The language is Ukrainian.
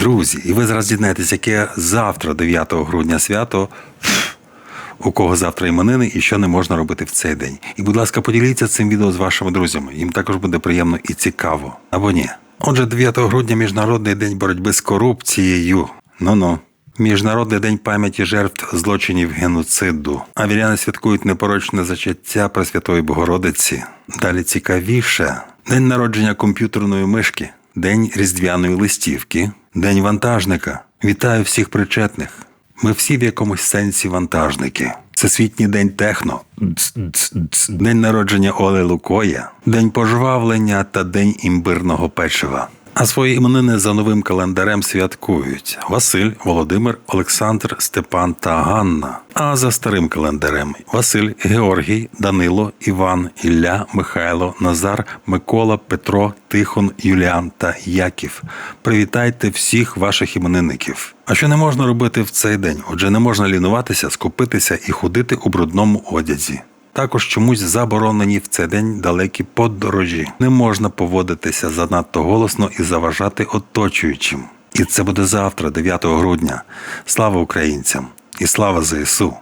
Друзі, і ви зараз дізнаєтесь, яке завтра, 9 грудня свято. У кого завтра іменини і що не можна робити в цей день. І, будь ласка, поділіться цим відео з вашими друзями. Їм також буде приємно і цікаво. Або ні. Отже, 9 грудня Міжнародний день боротьби з корупцією. Ну-ну. Міжнародний день пам'яті жертв злочинів геноциду. А святкують непорочне зачаття Пресвятої Богородиці. Далі цікавіше. День народження комп'ютерної мишки, День різдвяної листівки, День вантажника. Вітаю всіх причетних. Ми всі в якомусь сенсі вантажники. Всесвітній день техно, день народження Оле Лукоя, день пожвавлення та день імбирного печива. А свої іменини за новим календарем святкують Василь, Володимир, Олександр, Степан та Ганна. А за старим календарем Василь, Георгій, Данило, Іван, Ілля, Михайло, Назар, Микола, Петро, Тихон, Юліан та Яків. Привітайте всіх ваших іменинників. А що не можна робити в цей день? Отже, не можна лінуватися, скупитися і ходити у брудному одязі. Також чомусь заборонені в цей день далекі подорожі. Не можна поводитися занадто голосно і заважати оточуючим. І це буде завтра, 9 грудня. Слава українцям і слава ЗСУ!